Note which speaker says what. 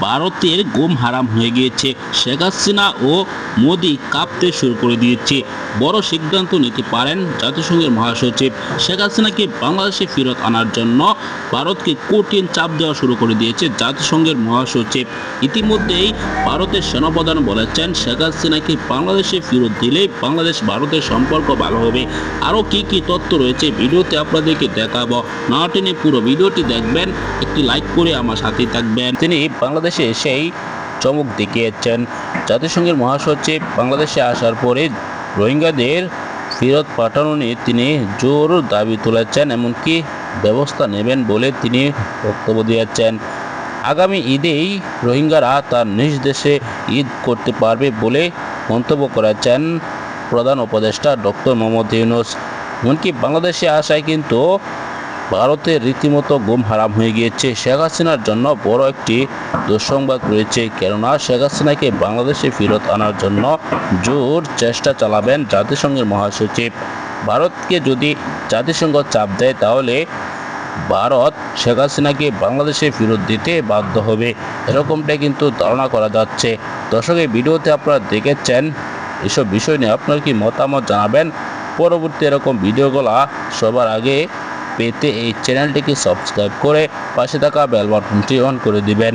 Speaker 1: ভারতের গোম হারাম হয়ে গিয়েছে। শেখ হাসিনা ও মোদি কাঁপতে শুরু করে দিয়েছে। বড় সিদ্ধান্ত নিতে পারেন জাতিসংঘের মহাসচিব। শেখ হাসিনাকে বাংলাদেশে ফেরত আনার জন্য ভারতকে কঠিন চাপ দেওয়া শুরু করে দিয়েছে জাতিসংঘের মহাসচিব। ইতিমধ্যেই ভারতের সেনাপ্রধান বলেছেন, শেখ হাসিনাকে বাংলাদেশে ফেরত দিলে বাংলাদেশ ভারতের সম্পর্ক ভালো হবে। আরও কি কি তথ্য রয়েছে ভিডিওতে আপনাদেরকে দেখাবো। না টেনে পুরো ভিডিওটি দেখবেন, একটি লাইক করে আমার সাথে থাকবেন। তিনি বাংলাদেশে এসেই চমক দেখিয়েছেন। জাতিসংঘের মহাসচিব বাংলাদেশে আসার পরে রোহিঙ্গাদের ফেরত পাঠানো নিয়ে তিনি জোর দাবি তুলেছেন, এমনকি ব্যবস্থা নেবেন বলে তিনি বক্তব্য দিয়েছেন। আগামী ঈদেই রোহিঙ্গারা তার নিজ দেশে ঈদ করতে পারবে বলে মন্তব্য করেছেন প্রধান উপদেষ্টা ডক্টর মোহাম্মদ ইউনুস। এমনকি বাংলাদেশে আসায় কিন্তু ভারতের রীতিমতো গুম হারাম হয়ে গিয়েছে। শেখ হাসিনার জন্য বড় একটি দুঃসংবাদ রয়েছে। কেননা শেখ হাসিনাকে বাংলাদেশে ফেরত আনার জন্য জোর চেষ্টা চালাবেন জাতিসংঘের মহাসচিব। ভারতকে যদি জাতিসংঘ চাপ দেয় তাহলে ভারত শেখ হাসিনাকে বাংলাদেশে ফেরত দিতে বাধ্য হবে। এরকমটাই কিন্তু ধারণা করা যাচ্ছে। দর্শক, এই ভিডিওতে আপনারা দেখেছেন, এসব বিষয় নিয়ে আপনার কি মতামত জানাবেন? পরবর্তী এরকম ভিডিওগুলো সবার আগে পেতে এই চ্যানেলটিকে সাবস্ক্রাইব করে পাশে থাকা বেল বাটনটি অন করে দিবেন।